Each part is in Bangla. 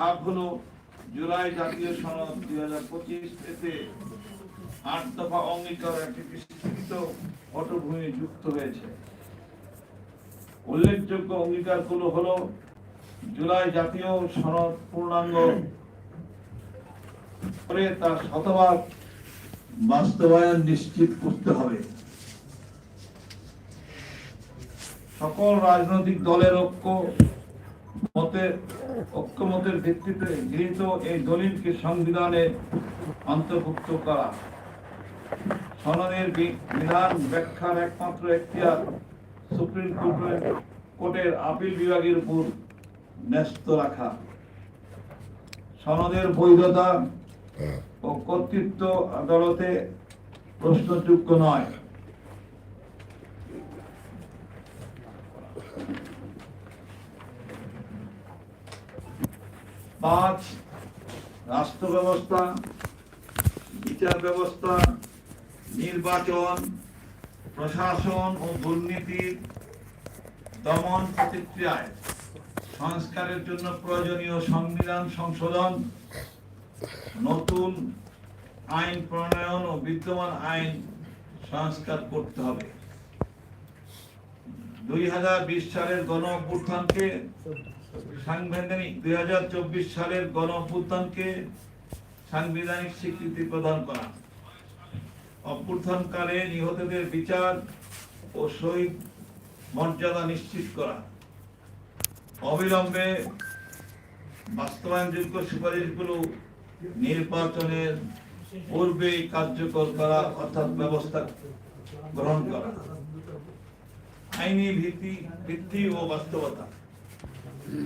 ধাপ হলো জুলাই জাতীয় সনদ দুই হাজার পঁচিশ এতে আট দফা অঙ্গীকার একটি বিস্তৃত পটভূমি যুক্ত হয়েছে। উল্লেখযোগ্য অঙ্গীকারগুলো হলো জুলাই জাতীয় সনদ পূর্ণাঙ্গ করে তার শতভাগ বাস্তবায়ন নিশ্চিত করতে হবে। সকল রাজনৈতিক দলের ঐক্য মতের ঐক্যমতের ভিত্তিতে গৃহীত এই দলিলকে সংবিধানে অন্তর্ভুক্ত করা। সনদের বিধান ব্যাখ্যার একমাত্র এখতিয়ার সুপ্রিম কোর্টের কোর্টের আপিল বিভাগের উপর ন্যস্ত রাখা। সনদের বৈধতা ও কর্তৃত্ব আদালতে প্রশ্নযোগ্য নয়। পাঁচ রাষ্ট্র ব্যবস্থা বিচার ব্যবস্থা, নির্বাচন, প্রশাসন ও দুর্নীতির দমন প্রতিক্রিয়ায় সংস্কারের জন্য প্রয়োজনীয় সংবিধান সংশোধন, নতুন আইন প্রণয়ন ও বিদ্যমান আইন সংস্কার করতে হবে। দুই হাজার বিশ সালের গণ অভ্যুত্থানকে সাংবিধানিক দুই হাজার চব্বিশ সালের গণ অভ্যুত্থানকে সাংবিধানিক স্বীকৃতি প্রদান করা। অভ্যুত্থানকালে নিহতদের বিচার ও শহীদ মর্যাদা নিশ্চিত করা। অবিলম্বে বাস্তবায়নযোগ্য সুপারিশগুলো নির্বাচনের পূর্বেই কার্যকর করা অর্থাৎ ব্যবস্থা গ্রহণ করা। আইনি ভিত্তি ভিত্তি ও বাস্তবতা।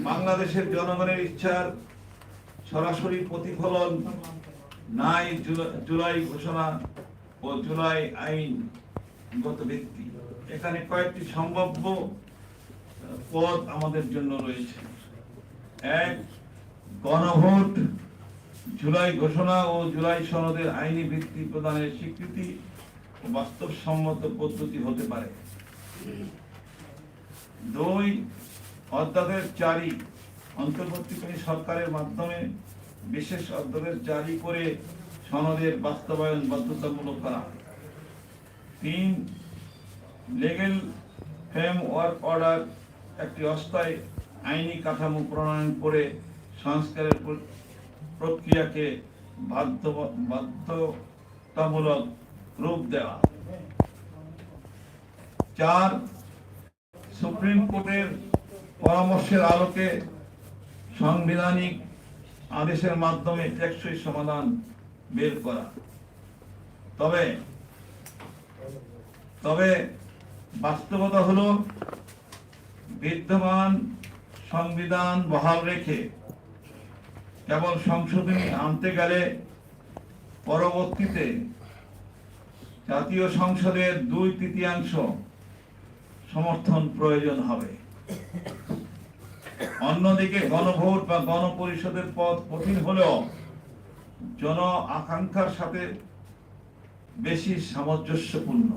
বাংলাদেশের জনগণের ইচ্ছার সরাসরি প্রতিফলন নাই জুলাই ঘোষণা ও জুলাই আইনগত ভিত্তি। এখানে কয়েকটি সম্ভাব্য পদ আমাদের জন্য রয়েছে। এক, গণভোট, জুলাই ঘোষণা ও জুলাই সনদের আইনি ভিত্তি প্রদানের স্বীকৃতি ও বাস্তবসম্মত পদ্ধতি হতে পারে। দুই অধ্যাদেশ জারি। অন্তর্বর্তীকালীন সরকারের মাধ্যমে বিশেষ অধ্যাদেশ জারি করে সনদের বাস্তবায়ন বাধ্যতামূলক করা। তিন লিগেল ফ্রেম ওয়ার্ক অর্ডার একটি অস্থায়ী আইনি কাঠামো প্রণয়ন করে সংস্কারের প্র- প্রক্রিয়াকে বাধ্য বাধ্যতামূলক রূপ দেওয়া। চার, সুপ্রিম কোর্টের পরামর্শের আলোকে সাংবিধানিক আদেশের মাধ্যমে টেকসই সমাধান বের করা। তবে তবে বাস্তবতা হলো বিদ্যমান সংবিধান বহাল রেখে কেবল সংশোধনী আনতে গেলে পরবর্তীতে জাতীয় সংসদের দুই তৃতীয়াংশ সমর্থন প্রয়োজন হবে। অন্যদিকে গণভোট বা গণপরিষদের পদ কঠিন হলেও জন আকাঙ্ক্ষার সাথে বেশি সামঞ্জস্যপূর্ণ।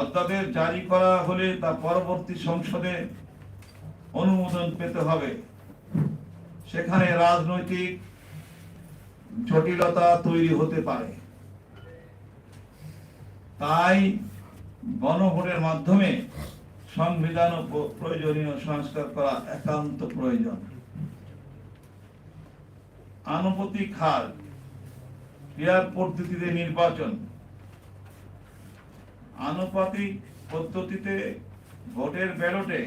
অধ্যাদেশ জারি করা হলে তা পরবর্তী সংসদে অনুমোদন পেতে হবে। সেখানে রাজনৈতিক জটিলতা তৈরি হতে পারে। তাই গণভোটের মাধ্যমে সংবিধান প্রয়োজনীয় সংস্কার করা একান্ত প্রয়োজন। আনুপাতিক হার ক্রিয়ার পদ্ধতিতে নির্বাচন। আনুপাতিক পদ্ধতিতে ভোটের ব্যালটে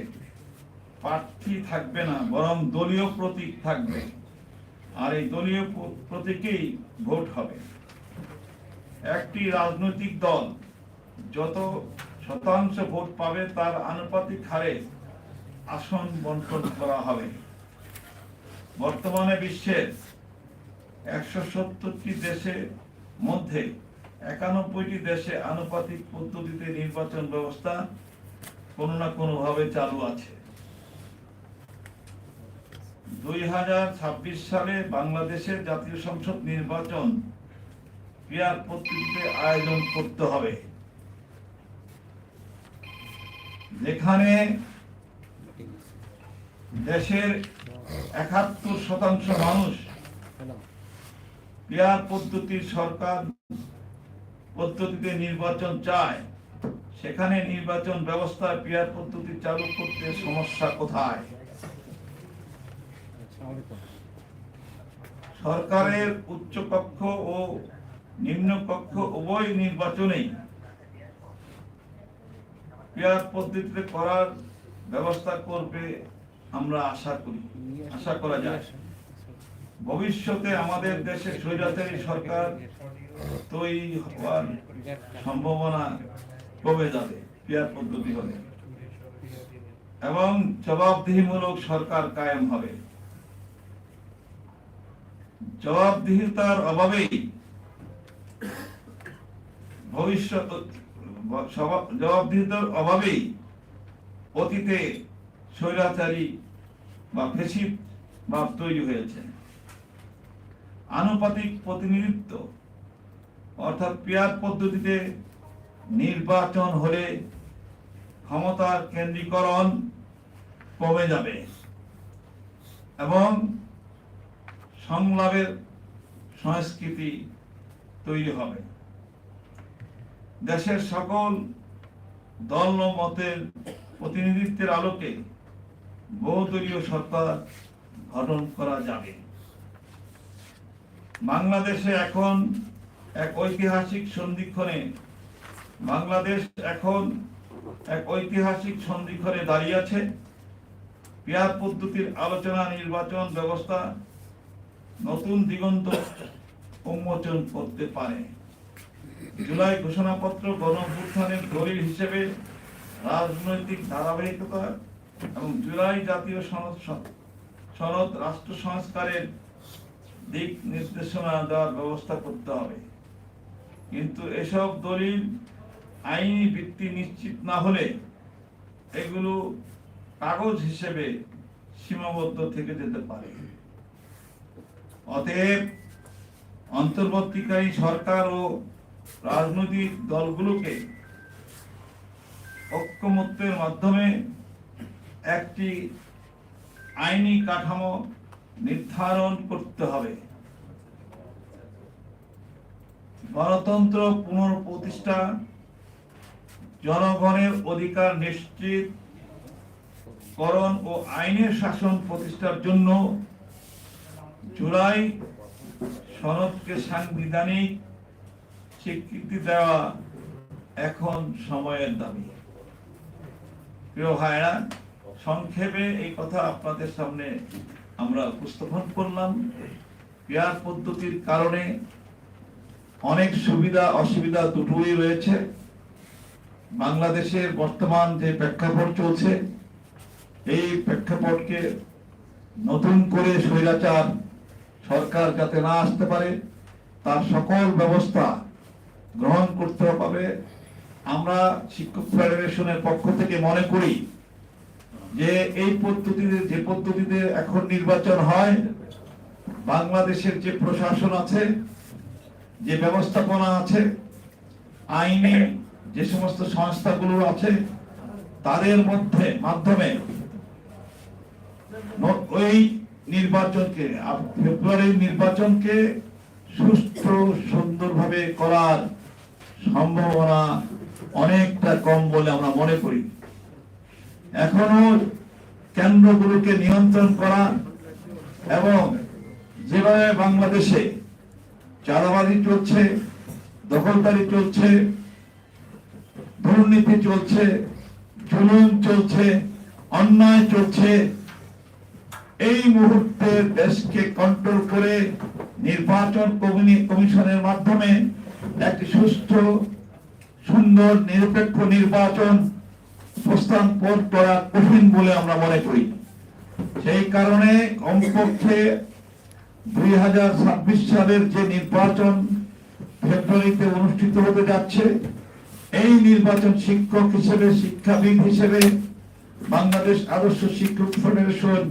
প্রার্থী থাকবে না, বরং দলীয় প্রতীক থাকবে। আর এই দলীয় প্রতীকেই ভোট হবে। একটি রাজনৈতিক দল যত শতাংশ ভোট পাবে তার আনুপাতিক হারে আসন বন্টন করা হবে। বর্তমানে বিশ্বের একশো সত্তরটি দেশের মধ্যে একানব্বইটি দেশে আনুপাতিক পদ্ধতিতে নির্বাচন ব্যবস্থা কোনো না কোনো ভাবে চালু আছে। দুই হাজার ছাব্বিশ সালে বাংলাদেশের জাতীয় সংসদ নির্বাচন ক্রিয়ার পদ্ধতিতে আয়োজন করতে হবে। যেখানে দেশের একাত্তর শতাংশ মানুষ পিয়ার পদ্ধতির সরকার পদ্ধতিতে নির্বাচন চায়, সেখানে নির্বাচন ব্যবস্থায় পিয়ার পদ্ধতি চালু করতে সমস্যা কোথায়? সরকারের উচ্চকক্ষ ও নিম্নকক্ষ উভয় নির্বাচনেই পিয়ার পদ্ধতিতে করার ব্যবস্থা করবে আমরা আশা করি। আশা করা যায়। ভবিষ্যতে আমাদের দেশে স্বৈরাচারী সরকার তৈরি হওয়ার সম্ভাবনা কমে যাবে পিয়ার পদ্ধতি হলে। এবং জবাবদিহিমূলক সরকার কায়েম হবে। জবাবদিহিতার অভাবেই ভবিষ্যৎ জবাবদিহিতার অভাবেই অতীতে স্বৈরাচারী বা ফেসিদ ভাব তৈরি হয়েছে। আনুপাতিক প্রতিনিধিত্ব, অর্থাৎ পেয়ার পদ্ধতিতে নির্বাচন হলে ক্ষমতার কেন্দ্রীকরণ কমে যাবে এবং সংলাপের সংস্কৃতি তৈরি হবে। দেশের সকল দল ও মতের প্রতিনিধিত্বের আলোকে বহুদলীয় সরকার গঠন করা যাবে। বাংলাদেশে এখন এক ঐতিহাসিক সন্ধিক্ষণে, বাংলাদেশ এখন এক ঐতিহাসিক সন্ধিক্ষণে দাঁড়িয়ে আছে। পেয়ার পদ্ধতির আলোচনা, নির্বাচন ব্যবস্থা নতুন দিগন্ত উন্মোচন করতে পারে। জুলাই ঘোষণাপত্র গণঅভ্যুত্থানের দলিল হিসেবে রাজনৈতিক ধারাবাহিকতা এবং জুলাই জাতীয় সনদ সনদ রাষ্ট্র সংস্কারের দিক নির্দেশনা দেওয়ার ব্যবস্থা করতে হবে। কিন্তু এসব দলিল আইনি ভিত্তি নিশ্চিত না হলে এগুলো কাগজ হিসেবে সীমাবদ্ধ থেকে যেতে পারে। অতএব অন্তর্বর্তীকারী সরকার ও রাজনৈতিক দলগুলোকে ঐক্যমত্যের মাধ্যমে একটি আইনি কাঠামো নির্ধারণ করতে হবে। গণতন্ত্র পুনঃপ্রতিষ্ঠা জনগণের অধিকার নিশ্চিত করণ ও আইনের শাসন প্রতিষ্ঠার জন্য জুলাই সনদকে সাংবিধানিক স্বীকৃতি দেওয়া এখন সময়ের দাবি। প্রিয় ভাইরা সংক্ষেপে এই কথা আপনাদের সামনে আমরা উপস্থাপন করলাম। পেয়ার পদ্ধতির কারণে অনেক সুবিধা, অসুবিধা দুটোই রয়েছে। বাংলাদেশের বর্তমান যে প্রেক্ষাপট চলছে, এই প্রেক্ষাপটকে নতুন করে স্বৈরাচার সরকার যাতে না আসতে পারে, তার সকল ব্যবস্থা গ্রহণ করতে হবে। আমরা শিক্ষক ফেডারেশনের পক্ষ থেকে মনে করি যে এই পদ্ধতিতে, যে পদ্ধতিতে এখন নির্বাচন হয়, বাংলাদেশের যে প্রশাসন আছে, যে ব্যবস্থাপনা আছে, আইনে যে সমস্ত সংস্থাগুলো আছে, তাদের মধ্যে, মাধ্যমে ওই নির্বাচনকে, ফেব্রুয়ারির নির্বাচনকে সুস্থ সুন্দরভাবে করার সম্ভাবনা অনেকটা কম বলে আমরা মনে করি। এখনও কেন্দ্রগুলোকে নিয়ন্ত্রণ করা এবং যেভাবে বাংলাদেশে চাঁদাবাজি চলছে, দখলদারি চলছে, দুর্নীতি চলছে, জুলুম চলছে, অন্যায় চলছে, এই মুহূর্তে দেশকে কন্ট্রোল করে নির্বাচন কমিশনের মাধ্যমে একটি সুষ্ঠু সুন্দর, নিরপেক্ষ নির্বাচন প্রস্থান পথ করা কঠিন বলে আমরা মনে করি। সেই কারণে কমপক্ষে দুই হাজার ছাব্বিশ সালের যে নির্বাচন ফেব্রুয়ারিতে অনুষ্ঠিত হতে যাচ্ছে, এই নির্বাচন শিক্ষক হিসেবে, শিক্ষাবিদ হিসেবে বাংলাদেশ আদর্শ শিক্ষক ফেডারেশন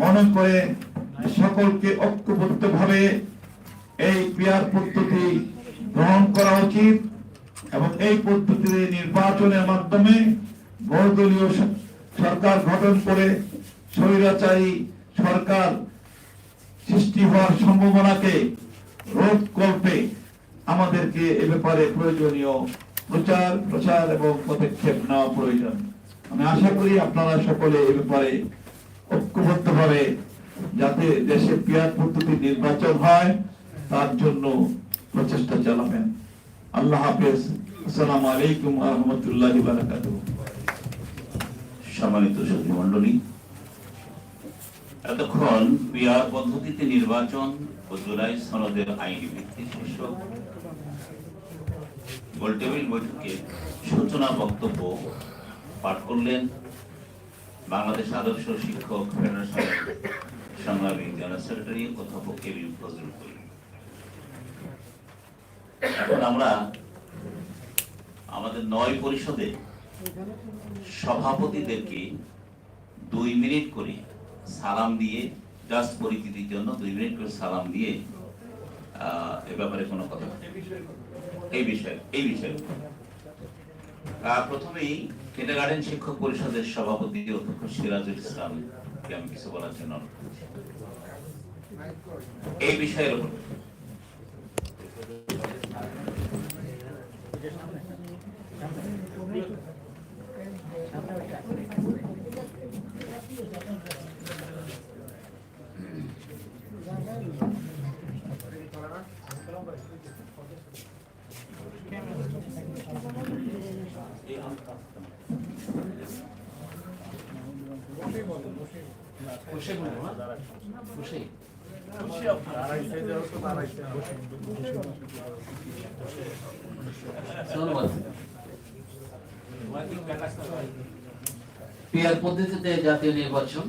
মনে করে সকলকে ঐক্যবদ্ধ ভাবে এই পিয়ার পদ্ধতি গ্রহণ করা উচিত এবং এই পদ্ধতিতে নির্বাচনের মাধ্যমে বহুদলীয় সরকার গঠন করে স্বৈরাচারী সরকার সৃষ্টি হওয়ার সম্ভাবনাকে রোধ কল্পে আমাদেরকে এ ব্যাপারে প্রয়োজনীয় প্রচার, প্রসার এবং পদক্ষেপ নেওয়া প্রয়োজন। আমি আশা করি আপনারা সকলে এ ব্যাপারে ঐক্যবদ্ধভাবে যাতে দেশে পিয়ার পদ্ধতি নির্বাচন হয়, তার জন্য প্রচেষ্টা চালাবেন। আল্লাহ হাফেজ। আসসালামু আলাইকুম রাহমাতুল্লাহি ওয়া বারাকাতুহু। সম্মানিত সতী মন্ডলী এতক্ষণ বিয়ার পদ্ধতিতে নির্বাচন ও জুলাই সনদের আইনি ভিত্তি শীর্ষক গোলটেবিল বৈঠকে সূচনা বক্তব্য পাঠ করলেন বাংলাদেশ আদর্শ শিক্ষক ফেডারেশনের সংগ্রামী জেনারেল সেক্রেটারি অধ্যাপক কে বি ফজলুল করিম। এখন আমরা আমাদের নয় পরিষদে সভাপতিদেরকে দুই মিনিট করে সালাম দিয়ে জাস্ট পরিচিতির জন্য দুই মিনিট করে সালাম দিয়ে এ ব্যাপারে কোনো কথা এই বিষয়ে এই বিষয়ে। প্রথমেই কিন্ডারগার্টেন শিক্ষক পরিষদের সভাপতি অধ্যক্ষ সিরাজুল ইসলামকে আমি কিছু বলার জন্য। এই বিষয়ের উপর ধন্যবাদ পিয়ার পদ্ধতিতে জাতীয় নির্বাচন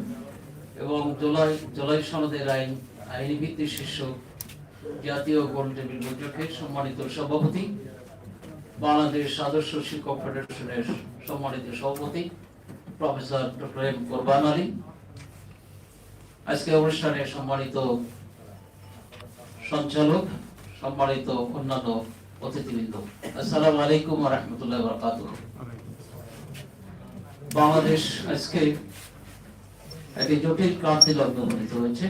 এবং জুলাই জুলাই সনদের আইন আইনি ভিত্তিক শীর্ষ জাতীয় গোল টেবিল বৈঠকের সম্মানিত সভাপতি, বাংলাদেশ আদর্শ শিক্ষক ফেডারেশনের সম্মানিত সভাপতি, professor doctor M Korban Ali আজকে অনুষ্ঠানে সম্মানিত সঞ্চালক, সম্মানিত অন্যান্য অতিথিবৃন্দ। আসসালামু আলাইকুম রাহমাতুল্লাহি ওয়া বারাকাতুহু। বাংলাদেশ আজকে একটি জটিল ক্রান্তি লগ্ন উপনীত হয়েছে।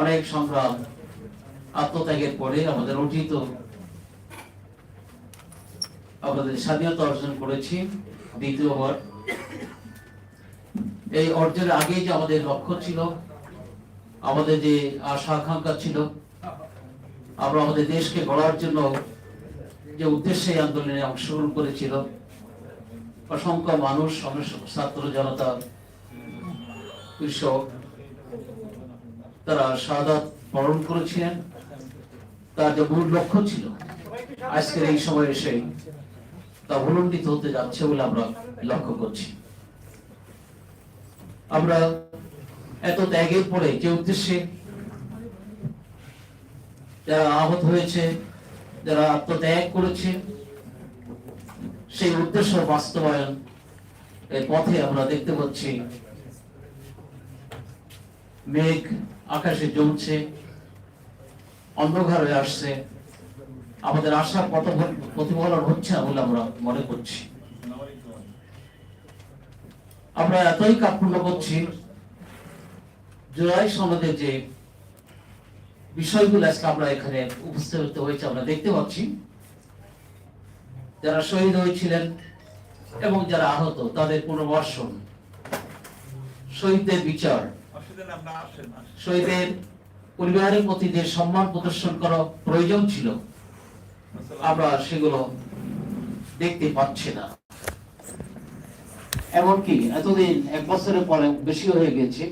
অনেক সংগ্রাম আত্মত্যাগের পরে আমাদের অর্জিত আমাদের স্বাধীনতা অর্জন করেছি। দ্বিতীয়বার এই অর্জনের আগেই যে আমাদের লক্ষ্য ছিল, আমাদের যে আশা আকাঙ্ক্ষা ছিল, আমরা আমাদের দেশকে গড়ার জন্য যে উদ্দেশ্যে আন্দোলনে অংশগ্রহণ করেছিল, অসংখ্য মানুষ ছাত্র জনতা, কৃষক, তারা সাদাত বরণ করেছিলেন। তার যে মূল লক্ষ্য ছিল, আজকের এই সময় এসে তা ভুলণ্ডিত হতে যাচ্ছে বলে আমরা লক্ষ্য করছি। আমরা এত ত্যাগের পরে যে উদ্দেশ্যে যারা আহত হয়েছে, যারা আত্মত্যাগ করেছে, সেই উদ্দেশ্য বাস্তবায়ন এর পথে আমরা দেখতে পাচ্ছি। মেঘ আকাশে জমছে অন্ধকার হয়ে আসছে। আমাদের আশা পথ প্রতিফলন হচ্ছে না বলে আমরা মনে করছি। আমরা এতই কার্পণ্য করছি, জুলাই সনদের যে বিষয়গুলো আজকে আমরা এখানে উপস্থিত হয়েছে, আমরা দেখতে পাচ্ছি। যারা শহীদ হয়েছিলেন এবং যারা আহত, তাদের পুনর্বাসন। শহীদদের বিচার। শহীদের পরিবারের প্রতি যে সম্মান প্রদর্শন করা প্রয়োজন ছিল, আমরা সেগুলো দেখতে পাচ্ছি না। এমনকি এতদিন এক বছরের পরে বেশি হয়ে গেছে